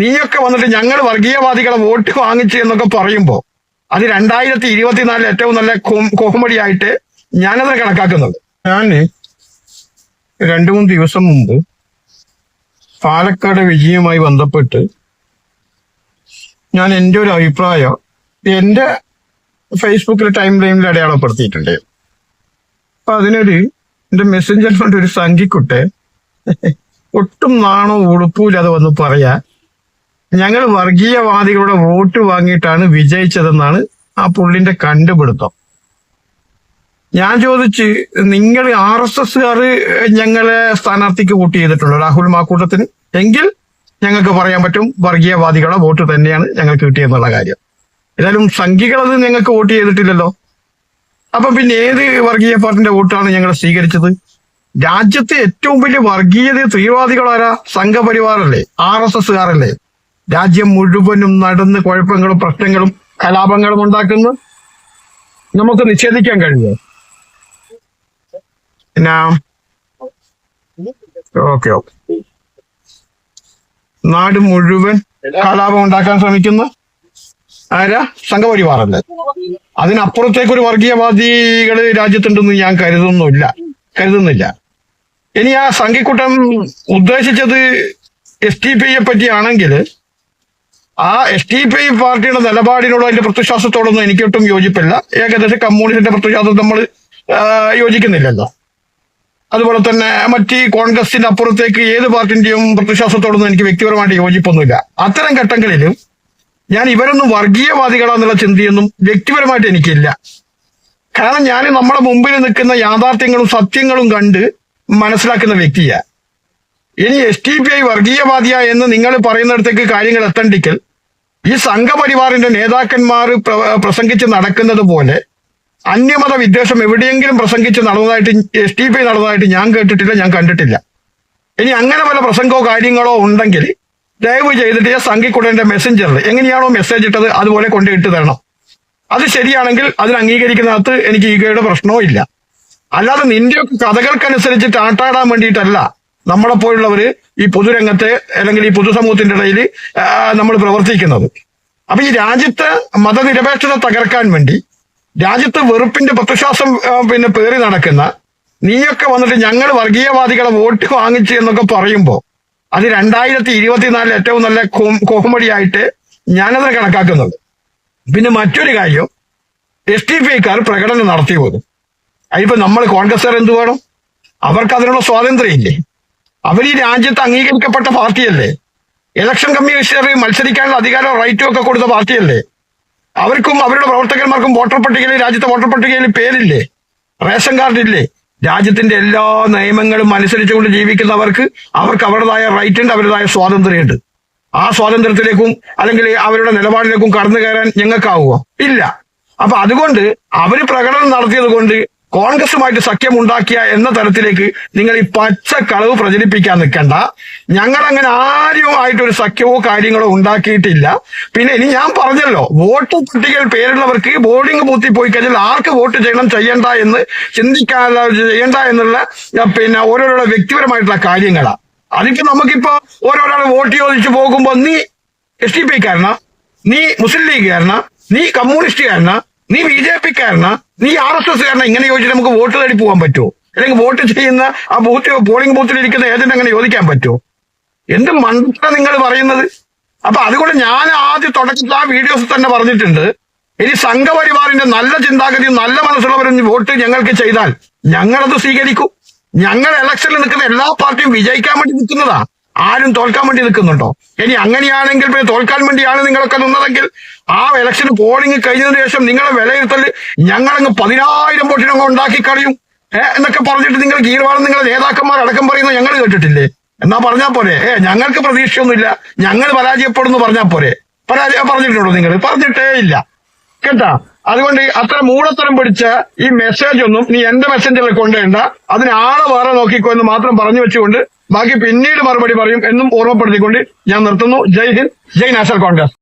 നീയൊക്കെ വന്നിട്ട് ഞങ്ങൾ വർഗീയവാദികളെ വോട്ട് വാങ്ങിച്ചു എന്നൊക്കെ പറയുമ്പോൾ അത് രണ്ടായിരത്തി ഇരുപത്തിനാലിൽ ഏറ്റവും നല്ല കോമഡി ആയിട്ട് ഞാനത് കണക്കാക്കുന്നത്. ഞാൻ രണ്ടു മൂന്ന് ദിവസം മുമ്പ് പാലക്കാട് വിജയവുമായി ബന്ധപ്പെട്ട് ഞാൻ എന്റെ ഒരു അഭിപ്രായം എന്റെ ഫേസ്ബുക്കിൽ ടൈം ലൈനിൽ അടയാളപ്പെടുത്തിയിട്ടുണ്ട്. അപ്പൊ അതിനൊരു എന്റെ മെസ്സഞ്ചർ കൊണ്ട് ഒരു സംഖ്യക്കുട്ടെ ഒട്ടും നാണോ ഉടുപ്പൂല്ലാതെ വന്ന് പറയാ ഞങ്ങൾ വർഗീയവാദികളുടെ വോട്ട് വാങ്ങിയിട്ടാണ് വിജയിച്ചതെന്നാണ് ആ പുള്ളിന്റെ കണ്ടുപിടുത്തം. ഞാൻ ചോദിച്ച് നിങ്ങൾ ആർ എസ് എസ്കാർ ഞങ്ങളെ സ്ഥാനാർത്ഥിക്ക് വോട്ട് ചെയ്തിട്ടുള്ളൂ രാഹുൽ മാക്കൂട്ടത്തിന്? എങ്കിൽ ഞങ്ങൾക്ക് പറയാൻ പറ്റും വർഗീയവാദികളുടെ വോട്ട് തന്നെയാണ് ഞങ്ങൾക്ക് കിട്ടിയെന്നുള്ള കാര്യം. ഏതായാലും സംഘികളത് ഞങ്ങൾക്ക് വോട്ട് ചെയ്തിട്ടില്ലല്ലോ. അപ്പൊ പിന്നെ ഏത് വർഗീയ പാർട്ടിന്റെ വോട്ടാണ് ഞങ്ങൾ സ്വീകരിച്ചത്? രാജ്യത്തെ ഏറ്റവും വലിയ വർഗീയത തീവ്രവാദികളാരാ? സംഘപരിവാറല്ലേ? ആർ എസ് എസ്സുകാരല്ലേ രാജ്യം മുഴുവനും നടന്ന് കുഴപ്പങ്ങളും പ്രശ്നങ്ങളും കലാപങ്ങളും ഉണ്ടാക്കുന്നു നമുക്ക് നിഷേധിക്കാൻ കഴിയുമോ? എന്നാ? Okay okay. നാട് മുഴുവൻ കലാപം ഉണ്ടാക്കാൻ ശ്രമിക്കുന്നു. ആരാ? സംഘപരിവാറല്ലേ? അതിനപ്പുറത്തേക്ക് ഒരു വർഗീയവാദികൾ രാജ്യത്തുണ്ടെന്ന് ഞാൻ കരുതുന്നില്ല കരുതുന്നില്ല. ഇനി ആ സംഘിക്കൂട്ടം ഉദ്ദേശിച്ചത് എസ് ടി പി യെ പറ്റിയാണെങ്കിൽ ആ എസ് ടി പി പാർട്ടിയുടെ നിലപാടിനോടോ അതിന്റെ പ്രത്യശ്വാസത്തോടൊന്നും എനിക്കൊട്ടും യോജിപ്പില്ല. ഏകദേശം കമ്മ്യൂണിസ്റ്റിന്റെ പ്രത്യശ്വാസം നമ്മൾ യോജിക്കുന്നില്ലല്ലോ. അതുപോലെ തന്നെ മറ്റ് കോൺഗ്രസിന്റെ അപ്പുറത്തേക്ക് ഏത് പാർട്ടിന്റെയും പ്രത്യശ്വാസത്തോടൊന്നും എനിക്ക് വ്യക്തിപരമായിട്ട് യോജിപ്പൊന്നുമില്ല. അത്തരം ഘട്ടങ്ങളിലും ഞാൻ ഇവരൊന്നും വർഗീയവാദികളാന്നുള്ള ചിന്തയൊന്നും വ്യക്തിപരമായിട്ട് എനിക്കില്ല. കാരണം ഞാൻ നമ്മുടെ മുമ്പിൽ നിൽക്കുന്ന യാഥാർത്ഥ്യങ്ങളും സത്യങ്ങളും കണ്ട് മനസ്സിലാക്കുന്ന വ്യക്തിയാണ് ഇനി എസ് ടി പി ഐ വർഗീയവാദിയ എന്ന് നിങ്ങൾ പറയുന്നിടത്തേക്ക് കാര്യങ്ങൾ എത്തണ്ടിക്കൽ ഈ സംഘപരിവാറിന്റെ നേതാക്കന്മാർ പ്രസംഗിച്ച് നടക്കുന്നത് പോലെ അന്യമത വിദ്വേഷം എവിടെയെങ്കിലും പ്രസംഗിച്ച് നടന്നതായിട്ട് എസ് ടി പി നടന്നതായിട്ട് ഞാൻ കേട്ടിട്ടില്ല ഞാൻ കണ്ടിട്ടില്ല. ഇനി അങ്ങനെ വല്ല പ്രസംഗമോ കാര്യങ്ങളോ ഉണ്ടെങ്കിൽ ദയവ് ചെയ്തിട്ട് ഈ സംഘിക്കുടേന്റെ മെസ്സഞ്ചറിൽ എങ്ങനെയാണോ മെസ്സേജ് ഇട്ടത് അതുപോലെ കൊണ്ട് ഇട്ട് തരണം. അത് ശരിയാണെങ്കിൽ അതിന് അംഗീകരിക്കുന്നതിനകത്ത് എനിക്ക് ഈഗോയുടെ പ്രശ്നവും ഇല്ല. അല്ലാതെ നിന്റെയൊക്കെ കഥകൾക്കനുസരിച്ച് ടാട്ടാടാൻ വേണ്ടിയിട്ടല്ല നമ്മളെ പോലുള്ളവര് ഈ പൊതുരംഗത്തെ അല്ലെങ്കിൽ ഈ പൊതുസമൂഹത്തിന്റെ ഇടയിൽ നമ്മൾ പ്രവർത്തിക്കുന്നത്. അപ്പൊ ഈ രാജ്യത്ത് മതനിരപേക്ഷത തകർക്കാൻ വേണ്ടി രാജ്യത്ത് വെറുപ്പിന്റെ പ്രത്യശ്വാസം പിന്നെ പേറി നടക്കുന്ന നീയൊക്കെ വന്നിട്ട് ഞങ്ങൾ വർഗീയവാദികളെ വോട്ട് വാങ്ങിച്ചു എന്നൊക്കെ പറയുമ്പോൾ അത് രണ്ടായിരത്തി ഇരുപത്തിനാലിൽ ഏറ്റവും നല്ല കോമഡി ആയിട്ട് ഞാനതിനെ കണക്കാക്കുന്നത്. പിന്നെ മറ്റൊരു കാര്യം എസ് ടി പി ഐക്കാർ പ്രകടനം നടത്തി പോകും അതിപ്പോ നമ്മൾ കോൺഗ്രസ്സുകാർ എന്ത് വേണം? അവർക്ക് അതിനുള്ള സ്വാതന്ത്ര്യം ഇല്ലേ അവർ ഈ രാജ്യത്ത് അംഗീകരിക്കപ്പെട്ട പാർട്ടിയല്ലേ? ഇലക്ഷൻ കമ്മീഷണറി മത്സരിക്കാനുള്ള അധികാരം റൈറ്റും ഒക്കെ കൊടുത്ത പാർട്ടിയല്ലേ? അവർക്കും അവരുടെ പ്രവർത്തകന്മാർക്കും വോട്ടർ പട്ടികയിൽ രാജ്യത്തെ വോട്ടർ പട്ടികയിൽ പേരില്ലേ? റേഷൻ കാർഡ് ഇല്ലേ? രാജ്യത്തിന്റെ എല്ലാ നിയമങ്ങളും അനുസരിച്ചുകൊണ്ട് ജീവിക്കുന്നവർക്ക് അവർക്ക് അവരുടേതായ റൈറ്റ് ഉണ്ട് അവരുടേതായ സ്വാതന്ത്ര്യമുണ്ട്. ആ സ്വാതന്ത്ര്യത്തിലേക്കും അല്ലെങ്കിൽ അവരുടെ നിലപാടിലേക്കും കടന്നു കയറാൻ ഞങ്ങൾക്കാവുക ഇല്ല. അപ്പൊ അതുകൊണ്ട് അവർ പ്രകടനം നടത്തിയത് കൊണ്ട് കോൺഗ്രസുമായിട്ട് സഖ്യം ഉണ്ടാക്കിയ എന്ന തരത്തിലേക്ക് നിങ്ങൾ ഈ പച്ച കളവ് പ്രചരിപ്പിക്കാൻ നിൽക്കണ്ട. ഞങ്ങൾ അങ്ങനെ ആരും ആയിട്ടൊരു സഖ്യമോ കാര്യങ്ങളോ ഉണ്ടാക്കിയിട്ടില്ല. പിന്നെ ഇനി ഞാൻ പറഞ്ഞല്ലോ വോട്ട് പട്ടികയിൽ പേരുള്ളവർക്ക് ബോർഡിംഗ് ബൂത്തിൽ പോയി കഴിഞ്ഞാൽ ആർക്ക് വോട്ട് ചെയ്യണം ചെയ്യണ്ട എന്ന് ചിന്തിക്കാൻ ചെയ്യണ്ട എന്നുള്ള പിന്നെ ഓരോരോ വ്യക്തിപരമായിട്ടുള്ള കാര്യങ്ങളാണ് അതിപ്പോ നമുക്കിപ്പോ ഓരോരാൾ വോട്ട് ചോദിച്ചു പോകുമ്പോ നീ എസ് ഡി പി കാരണ നീ മുസ്ലിം ലീഗുകാരനാ നീ കമ്മ്യൂണിസ്റ്റ് കമ്മ്യൂണിസ്റ്റുകാരനാ നീ ബി ജെ പിക്കാരനാ നീ ആർ എസ് എസ് കാരനാ? ഇങ്ങനെ ചോദിച്ചിട്ട് നമുക്ക് വോട്ട് തേടി പോകാൻ പറ്റുമോ അല്ലെങ്കിൽ വോട്ട് ചെയ്യുന്ന ആ ബൂത്ത് പോളിംഗ് ബൂത്തിൽ ഇരിക്കുന്ന ഏജന്റ് അങ്ങനെ ചോദിക്കാൻ പറ്റുമോ എന്ത് മണ്ട നിങ്ങൾ പറയുന്നത്? അപ്പൊ അതുകൊണ്ട് ഞാൻ ആദ്യം തുടക്കത്തിൽ ആ വീഡിയോസ് തന്നെ പറഞ്ഞിട്ടുണ്ട്. ഇനി സംഘപരിവാറിന്റെ നല്ല ചിന്താഗതിയും നല്ല മനസ്സുള്ളവരും വോട്ട് ഞങ്ങൾക്ക് ചെയ്താൽ ഞങ്ങളത് സ്വീകരിക്കും. ഞങ്ങൾ ഇലക്ഷനിൽ നിൽക്കുന്ന എല്ലാ പാർട്ടിയും വിജയിക്കാൻ വേണ്ടി നിൽക്കുന്നതാ. ആരും തോൽക്കാൻ വേണ്ടി നിൽക്കുന്നുണ്ടോ? ഇനി അങ്ങനെയാണെങ്കിൽ പിന്നെ തോൽക്കാൻ വേണ്ടിയാണ് നിങ്ങളൊക്കെ നിന്നതെങ്കിൽ ആ ഇലക്ഷൻ പോളിംഗ് കഴിഞ്ഞതിന് ശേഷം നിങ്ങളെ വിലയിരുത്തൽ ഞങ്ങളങ്ങ് പതിനായിരം വോട്ടിനങ്ങ് ഉണ്ടാക്കി കളയും. ഏ എന്നൊക്കെ പറഞ്ഞിട്ട് നിങ്ങൾ ഗീർവാളം നിങ്ങളെ നേതാക്കന്മാർ അടക്കം പറയുന്നത് ഞങ്ങൾ കേട്ടിട്ടില്ലേ? എന്നാ പറഞ്ഞാൽ പോരെ. ഏ ഞങ്ങൾക്ക് പ്രതീക്ഷയൊന്നുമില്ല. ഞങ്ങൾ പരാജയപ്പെടുന്നു പറഞ്ഞാൽ പോരെ. പരാജയം പറഞ്ഞിട്ടുണ്ടോ നിങ്ങൾ? പറഞ്ഞിട്ടേ ഇല്ല. കേട്ടാ? അതുകൊണ്ട് അത്ര മൂടത്തരം പിടിച്ച ഈ മെസ്സേജ് ഒന്നും നീ എന്റെ മെസ്സഞ്ചറിൽ കൊണ്ടുവേണ്ട അതിന് ആളെ വേറെ നോക്കിക്കോ എന്ന് മാത്രം പറഞ്ഞു വെച്ചുകൊണ്ട് ബാക്കി പിന്നീട് മറുപടി പറയും എന്നും ഓർമ്മപ്പെടുത്തിക്കൊണ്ട് ഞാൻ നിർത്തുന്നു. Jai Hind Jai National Congress.